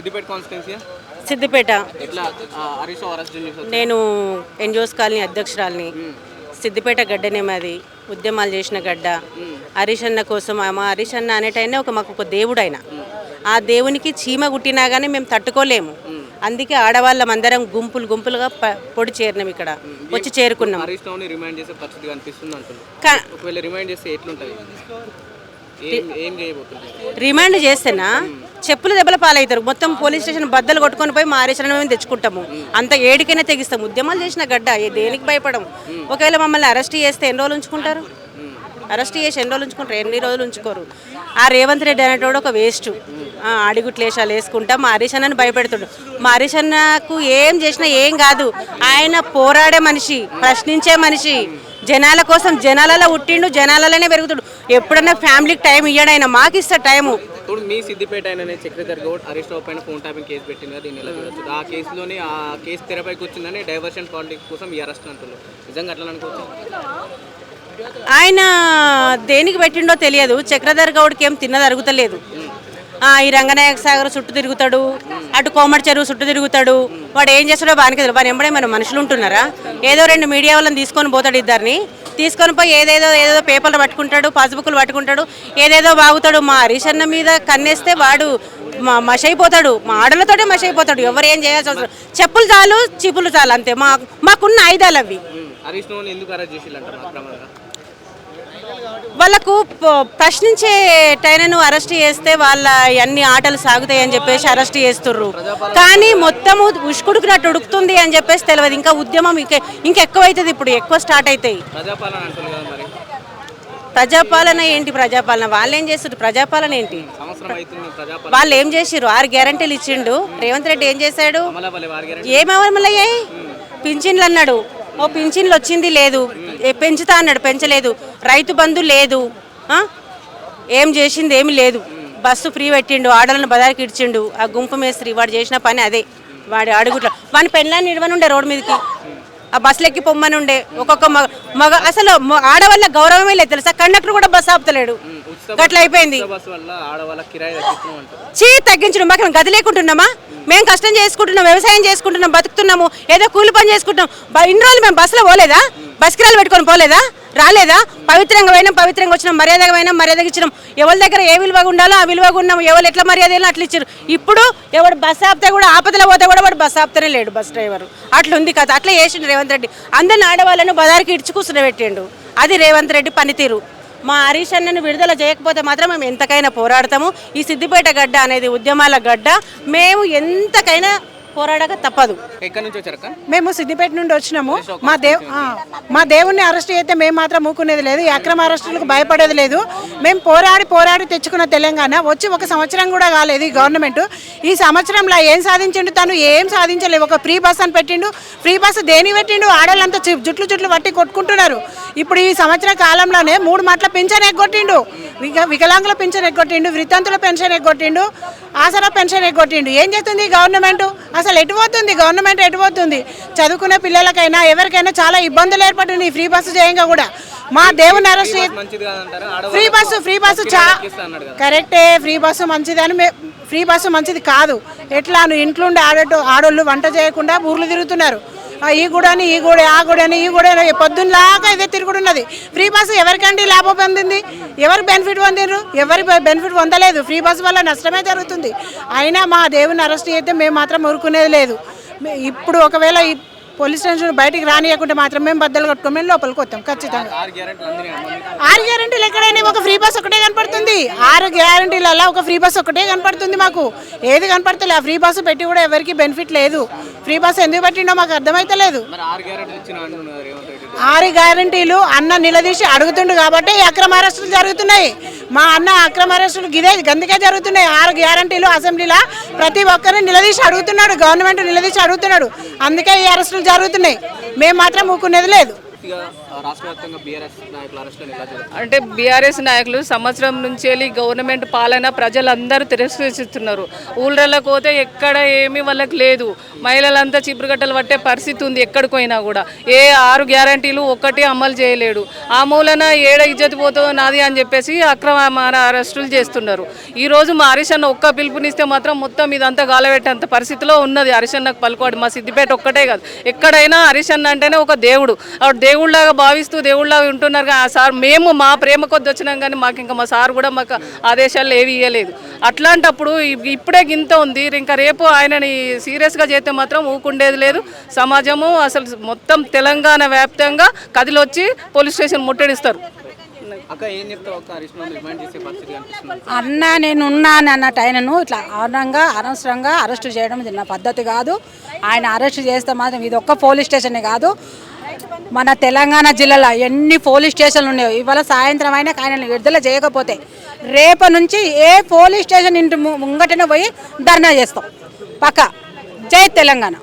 Siddipet constituency Siddipet. ఎట్లా? ఆ, Harish Rao arrest చేసి నేను ఎన్జిఓస్ కాలనీ అధ్యక్షురాలిని. సిద్దిపేట గడ్డనే మాది. ఉద్యమాలు చేసిన గడ్డ. హరీష్ అన్న కోసం మా హరీష్ అన్న అనేటైనా ఒక మాకు ఒక దేవుడు ఆయన ఆ దేవునికి చీమ కుట్టినా కానీ మేము తట్టుకోలేము. అందుకే ఆడవాళ్ళం అందరం గుంపులు గుంపులుగా పొడి చేరినాం ఇక్కడ. వచ్చి చేరుకున్నాం. రిమాండ్ చేస్తేనా? చెప్పులు దెబ్బల పాలవుతారు మొత్తం పోలీస్ స్టేషన్ బద్దలు కొట్టుకొని పోయి మారేసిన మేము తెచ్చుకుంటాము. అంత ఏడికైనా తెగిస్తాం ఉద్యమాలు చేసిన గడ్డ దేనికి భయపడము? ఒకవేళ మమ్మల్ని అరెస్ట్ చేస్తే ఎన్ని రోజులు ఉంచుకుంటారు? అరెస్ట్ చేసి ఎన్ని రోజులు ఉంచుకుంటారు? ఎన్ని రోజులు ఉంచుకోరు? ఆ రేవంత్ రెడ్డి అనేటోడు ఒక వేస్ట్ అడిగుట్లేషాలు వేసుకుంటా మా హరీష్ అన్నని భయపెడుతుడు. మా ఏం చేసినా ఏం కాదు. ఆయన పోరాడే మనిషి ప్రశ్నించే మనిషి. జనాల కోసం జనాలలో ఉట్టిండు జనాలలోనే పెరుగుతుడు. ఎప్పుడన్నా ఫ్యామిలీకి టైం ఇయ్యాడు ఆయన మాకు ఇస్తాడు టైము ఇప్పుడు మీ సిద్దిపేట ఆయన చక్రధర్ గౌడ్ రావు పైన ఫోన్ ట్యాపింగ్ కేసు పెట్టింది కదా దీన్ని ఎలా చూడొచ్చు? ఆ కేసులోనే ఆ కేసు తెరపైకి వచ్చిందని డైవర్షన్ పాలిటిక్స్ కోసం ఈ అరెస్ట్ అంటున్నారు. నిజంగా అట్లా అనుకోవచ్చు? ఆయన దేనికి పెట్టిండో తెలియదు. చక్రధర్ గౌడ్కి ఏం తిన్నది అరుగుతలేదు. ఆ, ఈ రంగనాయక సాగర్ చుట్టూ తిరుగుతాడు. అటు కోమటి చెరువు చుట్టూ తిరుగుతాడు. వాడు ఏం చేస్తాడో బానికి తెలియదు వాడు ఎంబడే మన మనుషులు ఉంటున్నారా? ఏదో రెండు మీడియా వాళ్ళని తీసుకొని పోతాడు ఇద్దరిని. తీసుకొని పోయి ఏదేదో ఏదేదో పేపర్లు పట్టుకుంటాడు పాస్బుక్లు పట్టుకుంటాడు ఏదేదో బాగుతాడు మా హరీష్ అన్న మీద కన్నేస్తే వాడు మా మష అయిపోతాడు మా ఆడలతోటే మష అయిపోతాడు ఎవరు ఏం చేయాల్సి అవసరం చెప్పులు చాలు చిపులు చాలు అంతే. మా మాకున్న ఆయుధాలు అవి హరీష్ రావుని ఎందుకు అరెస్ట్ చేసిల్లంటారు అక్రమంగా వాళ్ళకు ప్రశ్నించే టైనను అరెస్ట్ చేస్తే వాళ్ళ అన్ని ఆటలు సాగుతాయి అని చెప్పేసి అరెస్ట్ చేస్తుర్రు. కానీ మొత్తము ఉష్కుడుకున్నట్టు ఉడుకుతుంది అని చెప్పేసి తెలియదు ఇంకా ఉద్యమం ఇంకా ఇంకా ఎక్కువ అవుతుంది ఇప్పుడు ఎక్కువ స్టార్ట్ అవుతాయి ప్రజాపాలన ఏంటి ప్రజాపాలన? వాళ్ళు ఏం చేస్తారు ప్రజాపాలన ఏంటి? వాళ్ళు ఏం చేసిర్రు? ఆరు గ్యారంటీలు ఇచ్చిండు. రేవంత్ రెడ్డి ఏం చేశాడు? ఏమవమలయ్యాయి పింఛన్లు అన్నాడు. ఓ పింఛన్లు వచ్చింది లేదు. పెంచుతా అన్నాడు పెంచలేదు. రైతు బంధు లేదు. ఏం చేసింది ఏమి లేదు. బస్సు ఫ్రీ పెట్టిండు ఆడలను బదారికి ఇచ్చిండు ఆ గుంపు మేస్త్రి వాడు చేసిన పని అదే. వాడి అడుగుట్లో వాని పెళ్ళాన్ని నిడవనుండే రోడ్డు మీదకి. బస్సులు ఎక్కి పొమ్మని ఉండే ఒక్కొక్క మగ మగ అసలు ఆడవాళ్ళ గౌరవమే లేదు తెలుసా? కండక్టర్ కూడా బస్సు ఆపుతలేడు. గట్ల అయిపోయింది చీ తగ్గించడం. మాకు గది లేకుంటున్నామా? మేము కష్టం చేసుకుంటున్నాం వ్యవసాయం చేసుకుంటున్నాం బతుకుతున్నాము ఏదో కూలి పని చేసుకుంటున్నాం. ఇన్ని రోజులు మేము బస్సులో పోలేదా? బస్కిరాలు పెట్టుకొని పోలేదా? రాలేదా? పవిత్రంగా పోయినా పవిత్రంగా వచ్చినాం మర్యాదగా పోయినా మర్యాదగా ఇచ్చినాం. ఎవరి దగ్గర ఏ విలువగా ఉండాలో ఆ విలువగా ఉన్నాం ఎవరు ఎట్లా మర్యాద వెళ్ళినా అట్లా ఇచ్చారు ఇప్పుడు ఎవడు బస్ ఆపితే కూడా ఆపదలో పోతే కూడా వాడు బస్ ఆపుతూనే లేడు బస్ డ్రైవర్. అట్లా ఉంది కదా. అట్లా చేసిండు రేవంత్ రెడ్డి. అందరిని ఆడవాళ్ళను బజార్కి ఇడ్చి కూర్చునబెట్టిండు అది రేవంత్ రెడ్డి పనితీరు. మా హరీష్ అన్నను విడుదల చేయకపోతే మాత్రం మేము ఎంతకైనా పోరాడతాము. ఈ సిద్దిపేట గడ్డ అనేది ఉద్యమాల గడ్డ. మేము ఎంతకైనా పోరాడక తప్పదు. ఎక్కడి నుంచి వచ్చారక్క? మేము సిద్దిపేట నుండి వచ్చినాము. మా దేవ్ ఆ, మా దేవుణ్ణి అరెస్ట్ అయితే మేము మాత్రం ఊకునేది లేదు. ఈ అక్రమ అరెస్టులకు భయపడేది లేదు. మేము పోరాడి పోరాడి తెచ్చుకున్న తెలంగాణ. వచ్చి ఒక సంవత్సరం కూడా కాలేదు ఈ గవర్నమెంట్. ఈ సంవత్సరంలో ఏం సాధించిండు తను? ఏం సాధించలేదు ఒక ఫ్రీ బస్ అని పెట్టిండు. ఫ్రీ బస్ దేని పెట్టిండు? ఆడవాళ్ళంతా చి- జుట్లు జుట్లు పట్టి కొట్టుకుంటున్నారు. ఇప్పుడు ఈ సంవత్సర కాలంలోనే మూడు మాటల పింఛన్ ఎగ్గొట్టిండు. విక వికలాంగుల పెన్షన్ ఎగ్గొట్టిండు. వృత్తంతుల పెన్షన్ ఎగ్గొట్టిండు. ఆసరా పెన్షన్ ఎగ్గొట్టిండు. ఏం చేస్తుంది గవర్నమెంట్? అసలు ఎటు పోతుంది? గవర్నమెంట్ ఎటు పోతుంది? చదువుకునే పిల్లలకైనా ఎవరికైనా చాలా ఇబ్బందులు ఏర్పడుతుంది ఈ ఫ్రీ బస్సు చేయంగా కూడా. మా దేవుని arrest free bus free bus చా కరెక్టే ఫ్రీ బస్సు మంచిది అని మే- ఫ్రీ బస్సు మంచిది కాదు. ఎట్లా? ఇంట్లో ఉండి ఆడటో ఆడోళ్ళు వంట చేయకుండా ఊర్లు తిరుగుతున్నారు. ఈ గుడని ఈ గుడి ఆ గుడని ఈ గుడి పొద్దున్నలాగా ఇదే తిరుగుడున్నది ఫ్రీ బస్సు ఎవరికండి లాభం పొందింది? ఎవరు బెనిఫిట్ పొందిండ్రు ఎవరి బెనిఫిట్ పొందలేదు. ఫ్రీ బస్సు వల్ల నష్టమే జరుగుతుంది. అయినా మా దేవుని అరెస్ట్ అయితే మేము మాత్రం ఊరుకునేది లేదు. ఇప్పుడు ఒకవేళ పోలీస్ స్టేషన్ బయటికి రానియకుంటే మాత్రం మేము బద్దలు కట్టుకొని మేము లోపలికి వస్తాం ఖచ్చితంగా. ఆరు గ్యారంటీలు ఎక్కడైనా ఒక ఫ్రీ బస్ ఒకటే కనపడుతుంది. ఆరు గ్యారంటీలలో ఒక ఫ్రీ బస్ ఒకటే కనపడుతుంది మాకు. ఏది కనపడతలే ఆ ఫ్రీ బస్సు పెట్టి కూడా ఎవరికి బెనిఫిట్ లేదు. ఫ్రీ బస్ ఎందుకు పెట్టిండో మాకు అర్థమైతలేదు. మరి ఆరు గ్యారంటీలు అన్న నిలదీసి అడుగుతుండు కాబట్టి ఈ అక్రమ అరెస్టులు జరుగుతున్నాయి. మా అన్న అక్రమ అరెస్టులు గిదే. గందుకే జరుగుతున్నాయి ఆరు గ్యారంటీలు అసెంబ్లీలో. ప్రతి ఒక్కరిని నిలదీసి అడుగుతున్నాడు గవర్నమెంట్ నిలదీసి అడుగుతున్నాడు. అందుకే ఈ అరెస్టులు జరుగుతున్నాయి. మేము మాత్రం ఊకునేది లేదు. పూర్తిగా రాష్ట్ర వ్యాప్తంగా బీఆర్ఎస్ అంటే బీఆర్ఎస్ నాయకులు సంవత్సరం నుంచి వెళ్ళి గవర్నమెంట్ పాలన ప్రజలందరూ తిరస్కరిస్తున్నారు. ఊళ్ళలోకి పోతే ఎక్కడ ఏమీ వాళ్ళకి లేదు. మహిళలంతా చిపురుగట్టలు పట్టే పరిస్థితి ఉంది ఎక్కడికి పోయినా కూడా. ఏ ఆరు గ్యారంటీలు ఒక్కటి అమలు చేయలేడు. ఆ మూలన ఏడ ఇజ్జతి పోతుందో నాది అని చెప్పేసి అక్రమ అరెస్టులు చేస్తున్నారు. ఈ రోజు మా హరీష్ ఒక్క పిలుపునిస్తే మాత్రం మొత్తం ఇదంతా గాలబెట్టేంత పరిస్థితిలో ఉన్నది. హరీష్ పలుకోడు మా సిద్దిపేట ఒక్కటే కాదు. ఎక్కడైనా హరీష్ అంటేనే ఒక దేవుడు. ఆవిడ దేవుళ్ళలాగా భావిస్తూ దేవుళ్ళలాగా ఉంటున్నారు కానీ ఆ సార్ మేము మా ప్రేమ కొద్ది వచ్చినాం కానీ మాకు ఇంకా మా సార్ కూడా మాకు ఆదేశాలు ఏవి ఇవ్వలేదు అట్లాంటప్పుడు ఇప్పుడే గింత ఉంది. ఇంకా రేపు ఆయనని సీరియస్గా చేస్తే మాత్రం ఊకుండేది లేదు. సమాజము అసలు మొత్తం తెలంగాణ వ్యాప్తంగా కదిలొచ్చి పోలీస్ స్టేషన్ ముట్టడిస్తారు. అన్న నేను ఉన్నాను అన్నట్టు ఆయనను ఇట్లా అనంగా అనవసరంగా అరెస్ట్ చేయడం ఇది నా పద్ధతి కాదు. ఆయన అరెస్ట్ చేస్తే మాత్రం ఇది ఒక్క పోలీస్ స్టేషనే కాదు. మన తెలంగాణ జిల్లాలో ఎన్ని పోలీస్ స్టేషన్లు ఉన్నాయో ఇవాళ సాయంత్రం అయినా ఆయన విడుదల చేయకపోతే రేపు నుంచి ఏ పోలీస్ స్టేషన్ ఇంటి ముంగటనే పోయి ధర్నా చేస్తాం. పక్క. జై తెలంగాణ.